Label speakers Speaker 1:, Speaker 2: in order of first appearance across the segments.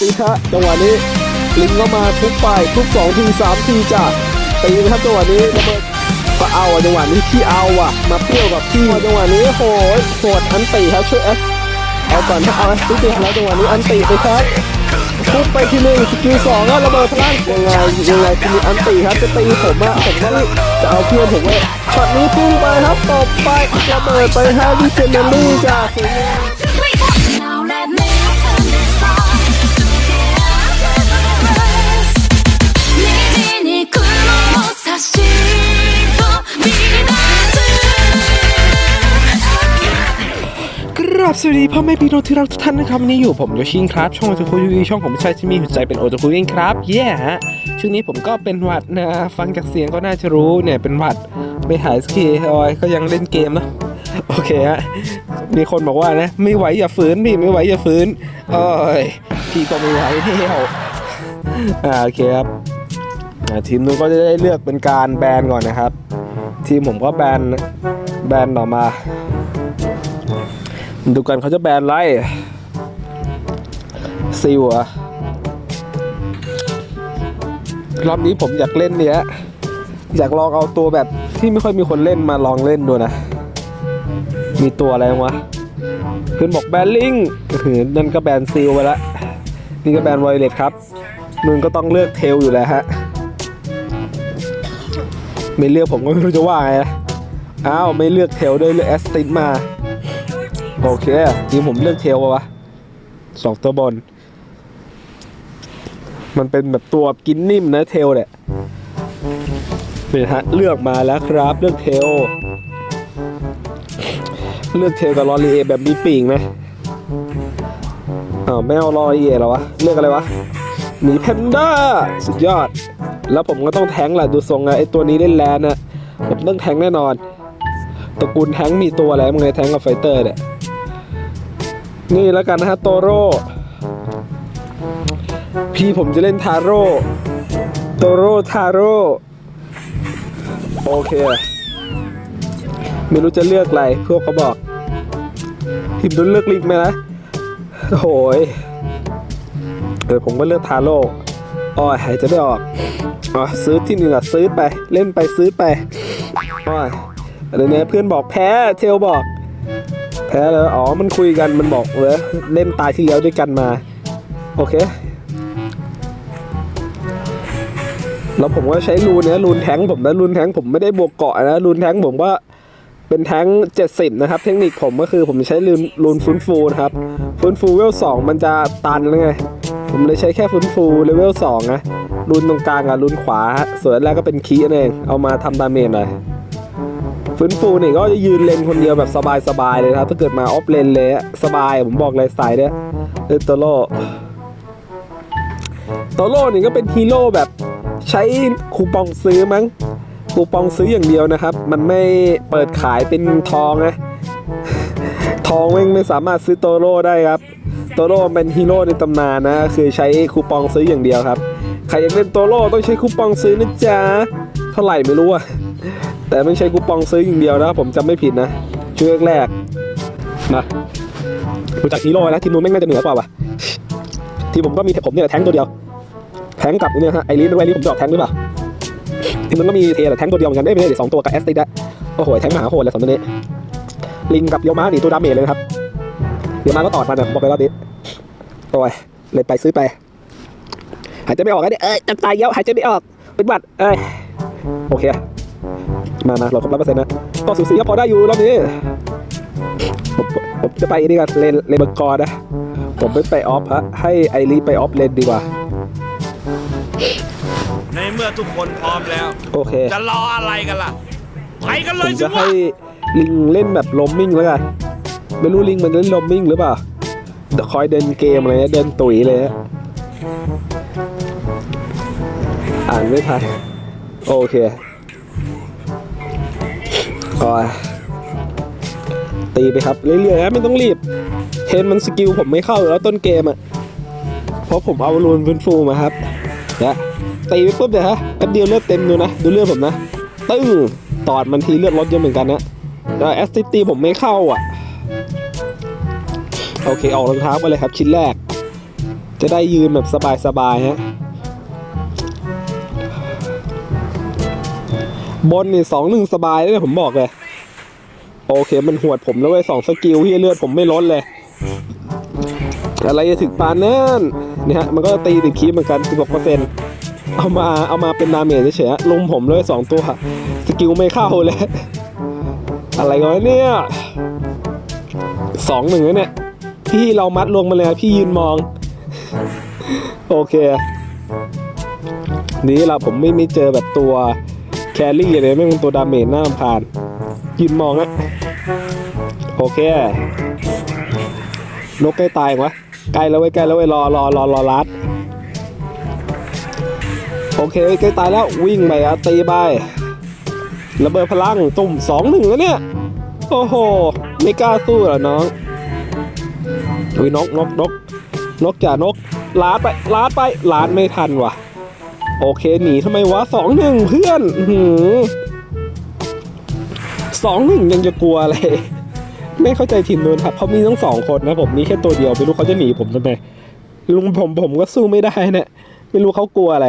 Speaker 1: สิฮะจังหวะนี้ลิงก็มาทุบไปทุบสองทีสามทีจ้ะตีนะครับจังหวะนี้ระเบิดก็เอาจังหวะนี้ที่เอาอะ มาเปรี้ยวกับที่จังหวะนี้โหยโหดอันตีครับช่วยเอสเอาก่อนนะเอาเอสติดแล้วจังหวะนี้อันตีไปครับทุบไปทีหนึ่งสกิลสองอะระเบิดพลังยังไงยังไงทีนี้อันตีครับจะตีผมอะผมก็จะเอาเพื่อนผมไว้ช็อตนี้พุ่งไปครับตบไประเบิดไปฮะดิเจเนลลี่จ้ะ สวั
Speaker 2: สดีพ่อแม่พี่น้องที่รักทุกท่านนะครับวันนี้อยู่ผมโยชินครับช่องโอตาคุยูช่องของชายที่มีหัวใจเป็นโอตาคุเองครับเย้ฮะช่วงนี้ผมก็เป็นหวัดนะฟังจากเสียงก็น่าจะรู้เนี่ยเป็นหวัดไม่หายสักทีออยก็ยังเล่นเกมนะโอเคฮะมีคนบอกว่านะไม่ไหวอย่าฝืนพี่ไม่ไหวอย่าฝืนโอ้ยพี่ก็ไม่ไหวแล้วอ่าโอเคครับทีมนู้นก็จะได้เลือกเป็นการแบนก่อนนะครับ ทีมผมก็แบนแบนออกมา ดูกันเขาจะแบนไรซิวอะรอบนี้ผมอยากเล่นเนี้ย อยากลองเอาตัวแบบที่ไม่ค่อยมีคนเล่นมาลองเล่นดูนะ มีตัวอะไรวะเพื่อนบอกแบนลิงหือนั่นก็แบนซิลไปละ นี่ก็แบนไวเลตครับ มึงก็ต้องเลือกเทลอยู่แล้วฮะ ไม่เลือกผมก็ไม่รู้จะว่าไงนะอ้าว ไม่เลือกเทลด้วยเลือกแอสตินมา โอเคทีมผมเลือกเทลวะสองตัวบน มันเป็นแบบตัวกินนิ่มนะเทลเนี่ยเป็นฮะเลือกมาแล้วครับเลือกเทล เลือกเทลกับลอรีเอแบบมีปีกนะอ้าวไม่เอาลอรีเอแล้วะเลือกอะไรวะหมีแพนด้าสุดยอด แล้วผมก็ต้องแทงแหละดูทรงอะไอตัวนี้เล่นแลนนะผมต้องแทงแน่นอนตระกูลแทงมีตัวอะไรมั้งไงแทงกับไฟเตอร์เนี่ย นี่แล้วกันนะฮะโตโร่พี่ผมจะเล่นทาโร่โตโร่ทาโร่โอเค ไม่รู้จะเลือกอะไรพวกเขาบอกทีมดุนเลือกลิงไหมนะโอยเออผมก็เลือกทาโร่อ้อยหายใจไม่ออกอ๋อซื้อที่หนึ่งอะซื้อไปเล่นไปซื้อไปอ้อยอะไรเนี่ยเพื่อนบอกแพ้เทลบอก แพ้แล้วอ๋อ มันคุยกัน มันบอกเลยเล่นตายที่แล้วด้วยกันมา โอเค แล้วผมก็ใช้รูนเนี้ยรูนแทงผมนะรูนแทงผมไม่ได้บวกเกาะนะรูนแทงผมว่าเป็นแทงเจ็ดสิบนะครับ เทคนิคผมก็คือผมใช้รูนรูนฟื้นฟูนะครับ ฟื้นฟูเลเวลสองมันจะตันแล้วไง ผมเลยใช้แค่ฟื้นฟูเลเวลสองนะรูนตรงกลางกับรูนขวาส่วนแรกก็เป็นคีนั่นเองเอามาทำดาเมจหน่อย ฟื้นฟูนี่ก็จะยืนเลนคนเดียวแบบสบายๆเลยนะครับถ้าเกิดมาออฟเลนเลยสบายผมบอกเลยสายเนี่ยเออโตโร่โตโร่นี่ก็เป็นฮีโร่แบบใช้คูปองซื้อมั้งคูปองซื้ออย่างเดียวนะครับ มันไม่เปิดขายเป็นทองนะทองแม่งไม่สามารถซื้อโตโร่ได้ครับโตโร่เป็นฮีโร่ในตำนานนะคือใช้คูปองซื้ออย่างเดียวครับใครอยากเล่นโตโร่ต้องใช้คูปองซื้อนะจ๊ะเท่าไหร่ไม่รู้อะ แต่ไม่ใช่คูปองซื้ออย่างเดียวนะ ผมจำไม่ผิดนะช่วงแรกมาดูจากฮีโร่นะทีมนู้นแม่งน่าจะเหนือกว่าว่ะทีมผมก็มีผมเนี่ยแทงตัวเดียว แทงกับเนี่ยฮะไอริสด้วยไอริสผมจอกแทงหรือเปล่าทีมนู้นก็มีเทแต่แทงตัวเดียวเหมือนกันได้ไม่ใช่สองตัวกับแอสติดอะโอ้โหแทงมหาโหดเลยสองตัวนี้ลิงกับเดียวมาหนีตัวดาเมจเลยนะครับเดียวมาก็ตอดมันนะบอกเลยรอบนี้โอ้ยเลยไปซื้อไป หายใจไม่ออกแล้วเนี่ยเอ้ยจะตายเยอะหายใจไม่ออกเป็นหวัดเอ้ยโอเค มามาเราครบร้อยเปอร์เซ็นต์นะก็สูสีก็พอได้อยู่รอบนี้ผมผมผมจะไปนี่กันเลนเลนเบอร์กอร์นะ ผมไม่ไปออฟฮะให้ไอรีไปออฟเลนดีกว่า
Speaker 3: ในเมื่อทุกคนพร้อมแล้ว
Speaker 2: โอเค
Speaker 3: จะรออะไรกันล่ะ ไปกันเล
Speaker 2: ผ
Speaker 3: ย
Speaker 2: ม
Speaker 3: สิ
Speaker 2: จะ
Speaker 3: วะ
Speaker 2: ให้ลิงเล่นแบบลมมิ่งแล้วกัน ไม่รู้ลิงมันเล่นลมมิ่งหรือเปล่าเดี๋ยวคอยเดินเกมอะไรเงี้ยเดินตุ๋ยเลยฮะอ่านไม่ทันโอเค โอ้ยตีไปครับเรื่อยๆนะไม่ต้องรีบเห็นมันสกิลผมไม่เข้าแล้วต้นเกมอะเพราะผมเอารูนฟื้นฟูมาครับนะตีไปปุ๊บเดี๋ยวฮะแป๊บเดียวเลือดเต็มดูนะดูเลือดผมนะตึ้งตอดมันทีเลือดลดเยอะเหมือนกันนะแต่แอสซิตีผมไม่เข้าอะโอเคออกรองเท้าไปเลยครับชิ้นแรก จะได้ยืนแบบสบายๆฮะ บนนี่สองหนึ่งสบายเลยผมบอกเลย โอเคมันหวดผมแล้วเว้ยสองสกิลที่เลือดผมไม่ลดเลย อะไรจะถึงปานนั่นเนี่ยฮะมันก็ตีติดคีบเหมือนกัน 16%เอามาเอามาเป็นดาเมจเฉยๆฮะลุมผมด้วยสองตัวสกิลไม่เข้าเลย อะไรกันเนี่ยสองหนึ่งเนี่ยพี่เรามัดลงมาเลยอะพี่ยืนมอง โอเค นี่เราผมไม่ไม่เจอแบบตัว แครี่เลยไม่เป็นตัวดาเมจหน้ารำคาญยืนมองอะโอเคนกใกล้ตายวะใกล้แล้วเว้ยใกล้แล้วเว้ยรอรอรอรอรัดโอเคใกล้ตายแล้ววิ่งไปอะตีไประเบิดพลังตุ่มสองหนึ่งแล้วเนี่ยโอ้โหไม่กล้าสู้เหรอน้องอุ้ยนกนกนกนกจ่านกลาดไปลาดไปลาดไม่ทันว่ะ โอเคหนีทำไมวะสองหนึ่งเพื่อนสองหนึ่งยังจะกลัวอะไรไม่เข้าใจทีมโดนครับเขามีทั้งสองคนนะผมมีแค่ตัวเดียวไม่รู้เขาจะหนีผมทำไมลุงผมผมก็สู้ไม่ได้เนี่ยไม่รู้เขากลัวอะไร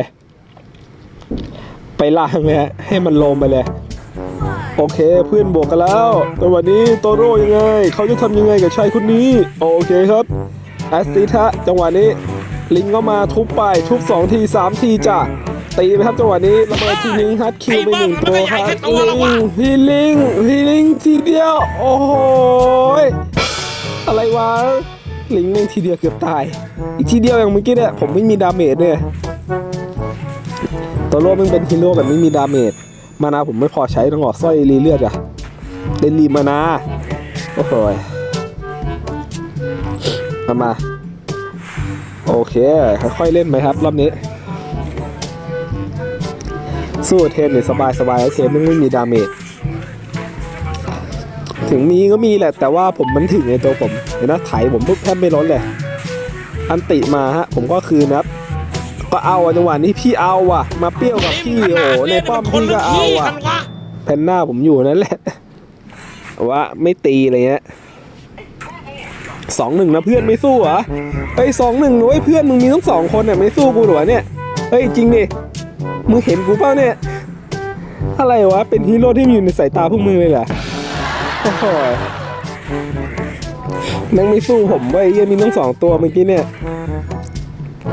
Speaker 2: ไปล่างเลยฮะให้มันลงไปเลย โอเคเพื่อนบวกกันแล้ว แต่วันนี้โตโร่ยังไง เขาจะทำยังไงกับชายคนนี้ โอเคครับแอสซิทะจังหวะนี้ ลิงก็มาทุบไปทุบ2ที3ทีจ้ะตีไปครับจังหวะนี้ระเบิดทีลิงฮัดคิวไปหนึ่งตัวครับลิงพี่ลิงพี่ลิงทีเดียว โอ้โหอะไรวะลิงแม่งทีเดียวเกือบตาย อีกทีเดียวอย่างเมื่อกี้เนี่ยผมไม่มีดาเมจเนี่ยตัวโลกมันเป็นฮีโร่แบบไม่มีดาเมจมานาผมไม่พอใช้ต้องออกสร้อยรีเลือดอะเล่นรีมานาโอ้โหยเอามา โอเค ค่อยๆเล่นไหมครับ รอบนี้ สู้เทนเนี่ยสบายสบายๆเทนไม่มีดาเมจถึงมีก็มีแหละ แต่ว่าผมมันถึงในตัวผมเห็นนะไถผมปุ๊บแทบไม่ล้นเลย อันติมาฮะ ผมก็คืนนะครับ ก็เอาอะจังหวะนี้พี่เอาอะ มาเปรี้ยวกับพี่โอ้โหในป้อมพี่ก็เอาอะแพนหน้าผมอยู่นั่นแหละว่าไม่ตีอะไรเงี้ย สองหนึ่งนะเพื่อนไม่สู้เหรอเฮ้สองหนึ่งนุ้ยเพื่อนมึงมีทั้งสองคนเนี่ยไม่สู้กูหรอเนี่ยเฮ้ยจริงดิมึงเห็นกูเปล่าเนี่ย อะไรวะเป็นฮีโร่ที่มีอยู่ในสายตาพวกมึงเลยเหรอโอ้โหน่งไม่สู้ผมเว้ยเหี้ยังมีทั้งสองตัวเมื่อกี้เนี่ย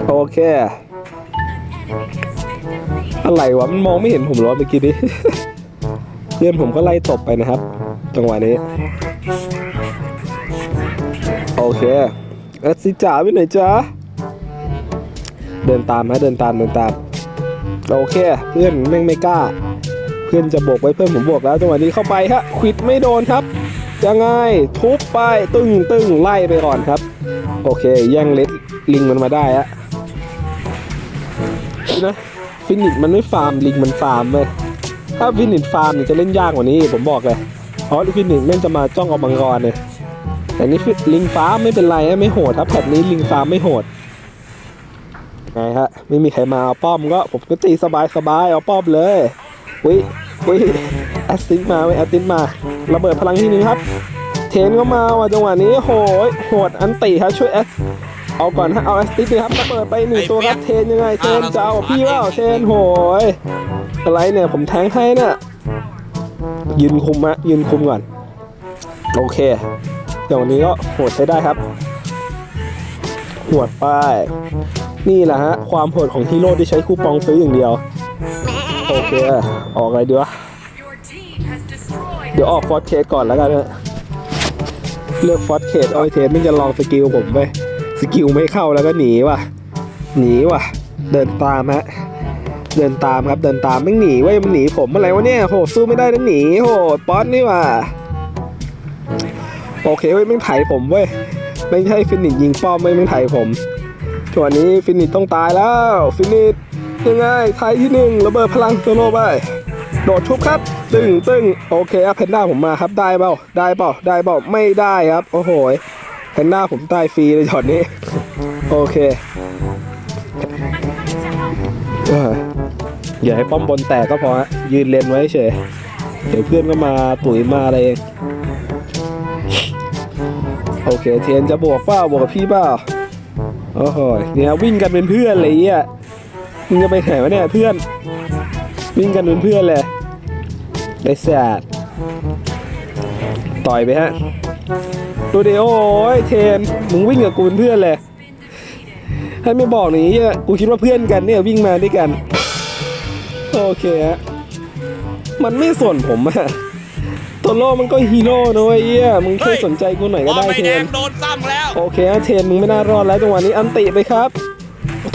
Speaker 2: โอเคอะไรวะมันมองไม่เห็นผมหรอเมื่อกี้นี้เพื่อนผมก็ไล่ตบไปนะครับจังหวะนี้ โอเคเอสซิจ๋าไปไหนจ๊ะเดินตามนะเดินตามเดินตามโอเค เพื่อนแม่งไม่กล้า เพื่อนจะโบกไว้เพื่อนผมโบกแล้วจังหวะนี้เข้าไปฮะควิดไม่โดนครับยังไงทุบไปตึ้งตึ้งไล่ไปก่อนครับ โอเคแย่งเล็ดลิงมันมาได้ฮะนะฟินิชมันไม่ฟาร์มลิงมันฟาร์มเลยถ้าฟินิชฟาร์มจะเล่นยากกว่านี้ผมบอกเลยเพราะฟินิชแม่งจะมาจ้องเอาบังกรเนี่ย แต่นี่ลิงฟ้าไม่เป็นไรฮะไม่โหดครับแพทนี้ลิงฟ้าไม่โหดไงฮะไม่มีใครมาเอาป้อมก็ผมก็ตีสบายสบายๆเอาป้อมเลยอุ้ยอุ้ยแอสซิสมาเว้แอสซิสมาระเบิดพลังที่นึ่งครับ เทนก็มาว่ะจังหวะนี้โหยโหดอันติครับช่วยแอสเอาก่อนฮะเอาแอสติสเลยครับระเบิดไปหนึ่งตัวครับเทนยังไงเทนจะเอาพี่ว่าเทนโหยอะไรเนี่ยผมแทงให้เนี่ยยืนคุมฮะยืนคุมก่อนโอเค อย่างวันนี้ก็โหดใช้ได้ครับหวดไปนี่แหละฮะ ความโหดของฮีโร่ที่ใช้คูปองซื้ออย่างเดียว โอเค ออกอะไรดีวะ เดี๋ยวออกฟอสเคสก่อนแล้วกันนะเลือกฟอสเคสออยเทสมันจะลองสกิลผมไปสกิลไม่เข้าแล้วก็หนีว่ะ หนีว่ะ เดินตามฮะเดินตามครับเดินตามไม่หนีเว้ยมันหนีผมอะไรวะเนี่ยโหสู้ไม่ได้นะหนีโหป๊อตนี่ว่ะ โอเคเว้ยแม่งไถผมเว้ยไม่ใช่ฟินิชยิงป้อมไม่แม่งไถผมส่วนนี้ฟินิชต้องตายแล้ว ฟินิชยังไงไทยที่หนึ่งระเบิดพลังโซโล่ไปโดดทุบครับตึงตึงโอเคครับเพนด้าผมมาครับได้เปล่าได้เปล่าได้เปล่าไม่ได้ครับ โอ้โหเพนด้าผมตายฟรีเลยช็อตนี้ โอเคอย่าให้ป้อมบนแตกก็พอฮะยืนเลนไว้เฉยเดี๋ยวเพื่อนก็มาตุ๋ยมาอะไรเอง เคเทียนจะบวกเปล่าบวกกับพี่เปล่าโอ้โหเนี่ยวิ่งกันเป็นเพื่อนเลยอะมึงจะไปไหนวะเนี่ยเพื่อน วิ่งกันเป็นเพื่อนเลยไอ้แสดต่อยไปฮะดูดิโอ้ยเทนมึงวิ่งกับกูเป็นเพื่อนเลยให้ไม่บอกหนีอะกูคิดว่าเพื่อนกันเนี่ยวิ่งมาด้วยกัน โอเคฮะมันไม่สนผมอะ โลมันก็ฮีโร่นะเว้ยเหี้ยมึงช่วยสนใจกูหน่อย
Speaker 3: พ
Speaker 2: ก็
Speaker 3: อ
Speaker 2: ได้
Speaker 3: ไม่
Speaker 2: เท
Speaker 3: แด
Speaker 2: น
Speaker 3: งโดนซ้ำแล้ว
Speaker 2: โอเคฮะเทนมึงไม่น่ารอดแล้วจังหวะนี้อันติไปครับ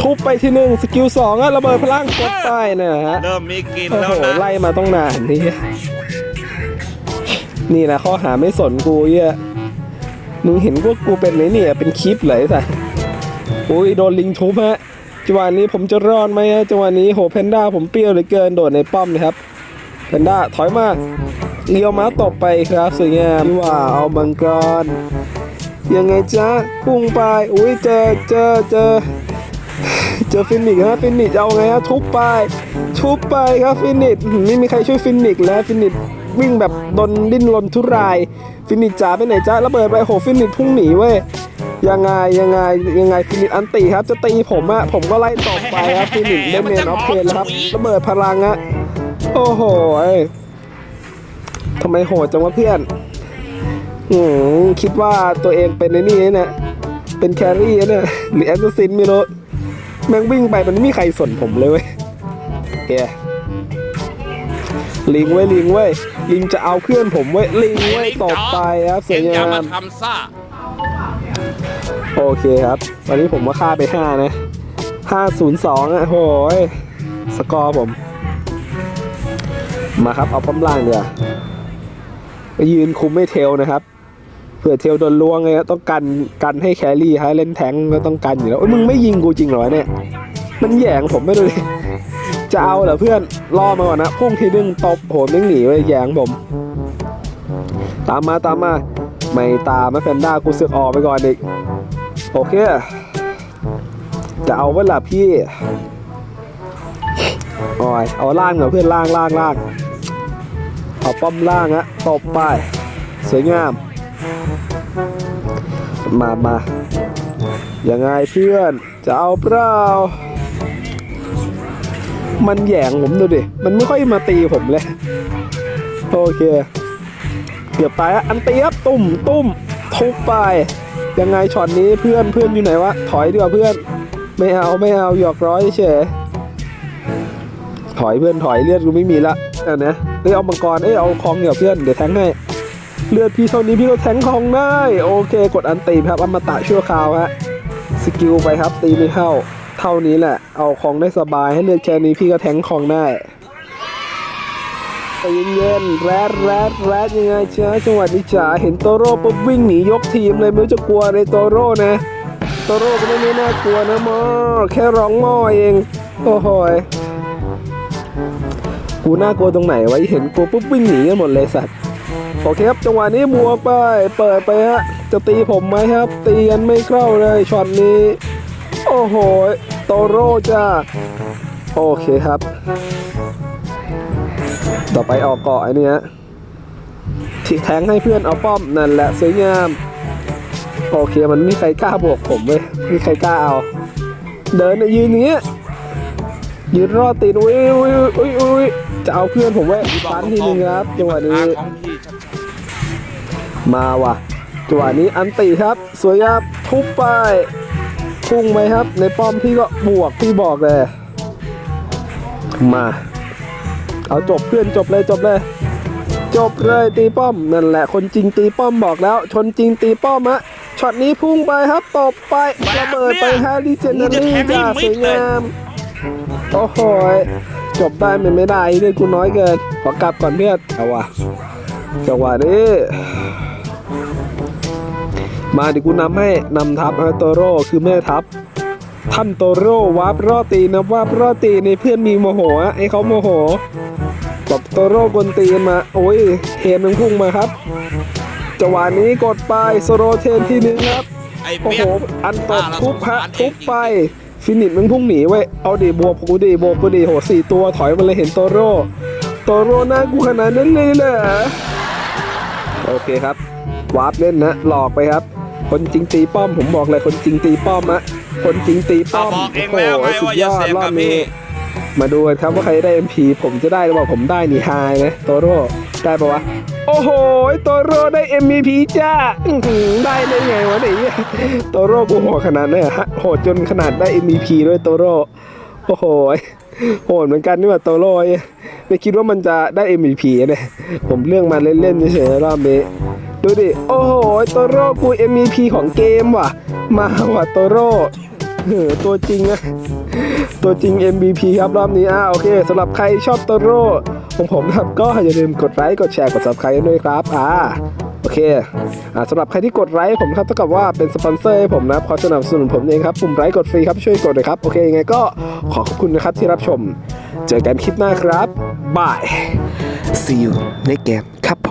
Speaker 2: ทุบไปที่หนึ่งสกิลสองอะระเบิดพลังกดไปนะฮะ
Speaker 3: เริ่มมีกลิน
Speaker 2: โอ้
Speaker 3: แล้ว
Speaker 2: โห
Speaker 3: นะ
Speaker 2: ไล่มาต้องนานนี่นี่แหละข้อหาไม่สนกูเหี้ยมึงเห็นว่ากูเป็นไหนเนี่ยเป็นคลิปเลยสัสอุ้ยโดนลิงทุบฮะจังหวะนี้ผมจะรอดไหมฮะจังหวะนี้โหเพนด้าผมเปรี้ยวเหลือเกินโดดในป้อมนะครับเพนด้าถอยมา เลี้ยวม้าตบไปครับสวยงามนี่ว่าเอามังกรยังไงจ๊ะพุ่งไปอุ้ยเจอเจอเจอเจอฟินิกฮะฟินิกเอาไงฮะทุบไปทุบไปครับฟินิกไม่มีใครช่วยฟินิกแล้วฟินิกวิ่งแบบดนดิ้นรนทุราย ฟินิกจ๋าไปไหนจ๊ะระเบิดไปโหฟินิกพุ่งหนีเว้ยยังไงยังไงยังไงฟินิกอันตีครับจะตีผมอะผมก็ไล่ตบไปครับฟินิกส์ได้เมนออฟเพนแล้วครับระเบิดพลังอะโอ้โหเอ้ย ทำไมโหดจังวะเพื่อนอืมคิดว่าตัวเองเป็นไอ้นี่เนี่ยเป็นแครี่เนี่ยหรือแอสซัสซินไม่รู้แม่งวิ่งไปมันไม่มีใครสนผมเลยเว้ยลิงเว้ยลิงเว้ยลิงจะเอาเพื่อนผมเว้ยลิงเว้ยตบไปครับสวย
Speaker 3: เอ็งอย่างามามทำซ่า
Speaker 2: โอเคครับตอนนี้ผมว่าฆ่าไปห้านะห้าศูนย์สองอะโหยสกอร์ผม มาครับเอาป้อมล่างเดี๋ยว ยืนคุมไม่เทลนะครับเผื่อเทลโดนล้วงไงต้องกันกันให้แครี่ให้เล่นแทงก็ต้องกันอยู่แล้วเอ้มึงไม่ยิงกูจริงเหรอเนี่ย มันแย่งผมไม่ดูดิจะเอาเหรอเพื่อนรอมาก่อนนะพุ่งทีนึงตบโหไม่งหนีไปแย่งผม ตามมาตามมาไม่ตามนะแพนด้ากูเสือกออกไปก่อนอีกโอเคจะเอาเวลาพี่โอ้ยเอาล่างเหรอเพื่อนล่างล่างล่าง เอาป้อมล่างอะตบไป สวยงาม มามายังไงเพื่อน จะเอาเปล่า มันแย่งผมดูดิ มันไม่ค่อยมาตีผมเลย โอเค เกือบตายอะอันเตีครับตุ่มตุ่มทุบไป ยังไงช็อตนี้เพื่อนเพื่อนอยู่ไหนวะ ถอยดีกว่าเพื่อน ไม่เอาไม่เอาหยอกร้อยเฉยถอยเพื่อนถอยเลือดกูไม่มีละ อานะเอ้ยเอามังกรเอ้ยเอาคองเดี๋ยวเพื่อนเดี๋ยวแทงให้เลือดพี่เท่านี้พี่ก็แทงคองได้โอเค กดอันตีครับอมตะชั่วคราวฮะสกิลไปครับตีไม่เข้าเท่านี้แหละ เอาคองได้สบายให้เลือดแค่นี้พี่ก็แทงคองได้ใจเย็นๆแรดแรดแรดยังไงจ้าจังหวะนี้จ๋าเห็นโตโร่ปุ๊บวิ่งหนียกทีมเลยไม่รู้จะกลัวในโตโร่นะโตโร่ก็ไม่ได้น่ากลัวนะมอแค่ร้องมอเอง โอ้โห กูน่ากลัวตรงไหนไวะเห็นกูปุ๊บวิ่งหนีกันหมดเลยสัตว์โอเคครับจังหวะนี้บวไป เปิดไปฮะจะตีผมไหมครับ ตีกันไม่เข้าเลยช็อตนี้ โอ้โหโตโร่จ้าโอเคครับ ต่อไปออกเกาะไอ้นี่ฮะที่แทงให้เพื่อนเอาป้อมนั่นแหละสวยงามโอเคมันไม่มีใครกล้าบวกผมเว้ยไม่มีใครกล้าเอา เดินยืนอย่างเงี้ยยืนรอดตีนอุ้ยอุ้ยอุ้ยอุ้ย จะเอาเพื่อนผมไว้ตันทีนึงครับจังหวะนี้มาว่ะจังหวะนี้อันติครับ สวยครับทุบไปพุ่งไปครับ ในป้อมพี่ก็บวกพี่บอกเลย มา เอาจบเพื่อนจบเลยจบเลย จบเลยตีป้อมนั่นแหละ คนจริงตีป้อมบอกแล้ว ชนจริงตีป้อมฮะช็อตนี้พุ่งไปครับตบไประเบิดไปฮาริเจนเนอรี่จ้าสวยงามโอ้โห จบได้มันไม่ได้เลือดกูน้อยเกินขอกลับก่อนเพื่อนเอาว่ะจังหวะนี้มาเดี๋ยวกูนำให้นำทัพนะโตโร่คือแม่ทัพท่านโตโร่วาร์ปรอตีนะวาร์ปรอตีในเพื่อนมีโมโหอะให้เขาโมโหตบโตโร่กวนตีนมาโอ้ยเทนมันพุ่งมาครับจังหวะนี้กดไปโซโรเทนที่หนึ่งครับ
Speaker 3: ไอ้
Speaker 2: โอ้
Speaker 3: เปี
Speaker 2: โห
Speaker 3: ยก
Speaker 2: อันตบทุบฮะทุบไป ฟินิชมึงพุ่งหนีเว้ยเอาดิบวกกูดิบวกกูดิโหสี่ตัวถอยมาเลยเห็นโตโร่โตโร่หน้ากูขนาดนั้นเลยเหรอโอเคครับวาร์ปเล่นนะหลอกไปครับ คนจริงตีป้อมผมบอกเลยคนจริงตีป้อมอะคนจริงตีป้อม
Speaker 3: ก็บอกเองแล้วไง
Speaker 2: โโห
Speaker 3: ว่าอย่า
Speaker 2: สุด
Speaker 3: เสียง
Speaker 2: รอ
Speaker 3: กั
Speaker 2: บบ
Speaker 3: พี่
Speaker 2: นี้มาดูกันครับว่าใครได้ MP ผมจะได้หรือเปล่าผมได้นี่ไฮนะโตโร่ได้ปะวะ โอ้โหโตโร่ได้ MVP จ้าได้ได้ไงวะเนี่ยโตโร่กูโหดขนาดนั้นเหรอฮะโหดจนขนาดได้ MVP ด้วยโตโร่โอ้โหโหดเหมือนกันนี่ว่าโตโร่ไอ้ไม่คิดว่ามันจะได้ MVP เนี่ยผมเลื่อกมาเล่นๆเฉยๆรอบนี้ดูดิ โอ้โห โตโร่กู MVP ของเกมว่ะ มาว่ะโตโร่ ตัวจริงอะตัวจริง MVP ครับรอบนี้อะโอเคสำหรับใครชอบโตโร่ของผมครับก็อย่าลืมกดไลค์กดแชร์กด subscribe ด้วยครับอ่าโอเคอ่าสำหรับใครที่กดไลค์ผมครับเท่ากับว่าเป็นสปอนเซอร์ให้ผมนะครับขอสนับสนุนผมเองครับปุ่มไลค์กดฟรีครับช่วยกดเลยครับโอเคยังไงก็ขอขอบคุณนะครับที่รับชม เจอกันคลิปหน้าครับบาย see you ในเกมครับ